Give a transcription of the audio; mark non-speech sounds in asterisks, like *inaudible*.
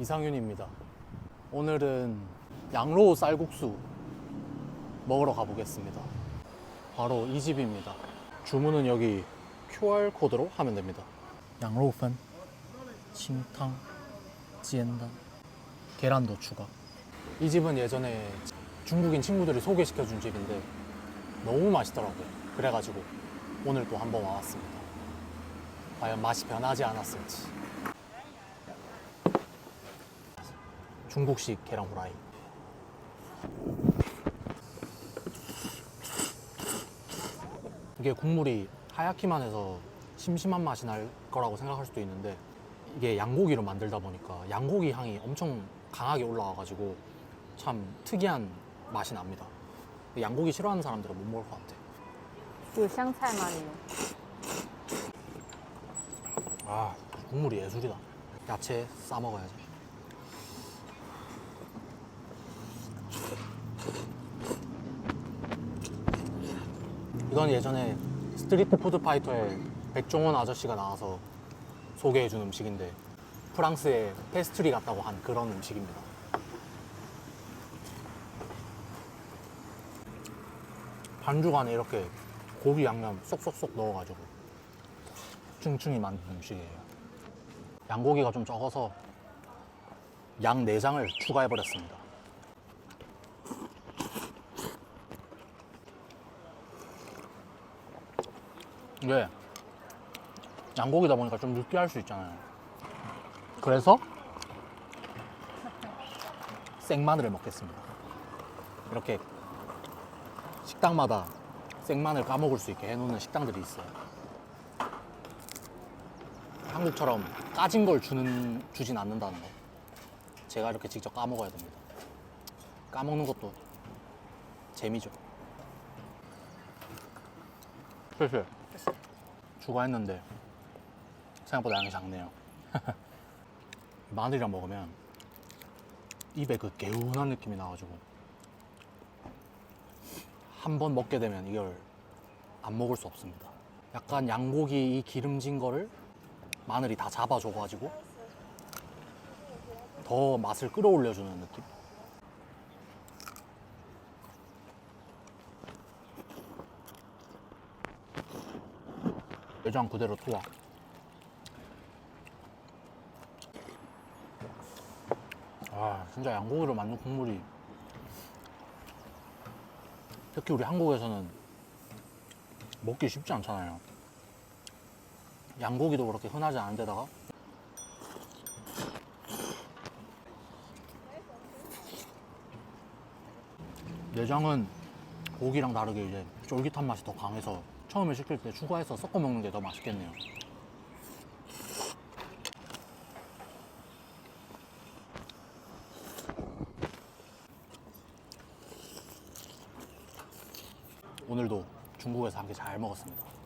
이상윤입니다. 오늘은 양로 쌀국수 먹으러 가보겠습니다. 바로 이 집입니다. 주문은 여기 QR 코드로 하면 됩니다. 양로우펀, 칭탕, 지엔단, 계란도 추가. 이 집은 예전에 중국인 친구들이 소개시켜 준 집인데 너무 맛있더라고요. 그래가지고 오늘 또 한번 와봤습니다. 과연 맛이 변하지 않았을지. 중국식 계란 후라이. 이게 국물이 하얗기만 해서 심심한 맛이 날 거라고 생각할 수도 있는데 이게 양고기로 만들다 보니까 양고기 향이 엄청 강하게 올라와가지고 참 특이한 맛이 납니다. 양고기 싫어하는 사람들은 못 먹을 것 같아. 有香菜吗？里面？ 아 국물이 예술이다. 야채 싸 먹어야지. 이건 예전에 스트리트 푸드 파이터에 백종원 아저씨가 나와서 소개해준 음식인데 프랑스의 페스트리 같다고 한 그런 음식입니다. 반죽 안에 이렇게 고기 양념 쏙쏙쏙 넣어가지고 층층이 만든 음식이에요. 양고기가 좀 적어서 양 내장을 추가해버렸습니다. 이게 양고기다 보니까 좀 느끼할 수 있잖아요. 그래서 생마늘을 먹겠습니다. 이렇게 식당마다 생마늘 까먹을 수 있게 해놓는 식당들이 있어요. 한국처럼 까진 걸 주는 주진 않는다는 거. 제가 이렇게 직접 까먹어야 됩니다. 까먹는 것도 재미죠. 슬슬 추가했는데 생각보다 양이 작네요. *laughs* 마늘이랑 먹으면 입에 그 개운한 느낌이 나가지고 한 번 먹게 되면 이걸 안 먹을 수 없습니다. 약간 양고기 이 기름진 거를 마늘이 다 잡아줘가지고 더 맛을 끌어올려주는 느낌? 내장 그대로 투하. 아, 진짜 양고기로 만든 국물이 특히 우리 한국에서는 먹기 쉽지 않잖아요. 양고기도 그렇게 흔하지 않은 데다가 내장은 고기랑 다르게 이제 쫄깃한 맛이 더 강해서 처음에 시킬 때 추가해서 섞어 먹는 게 더 맛있겠네요. 오늘도 중국에서 한개잘 먹었습니다.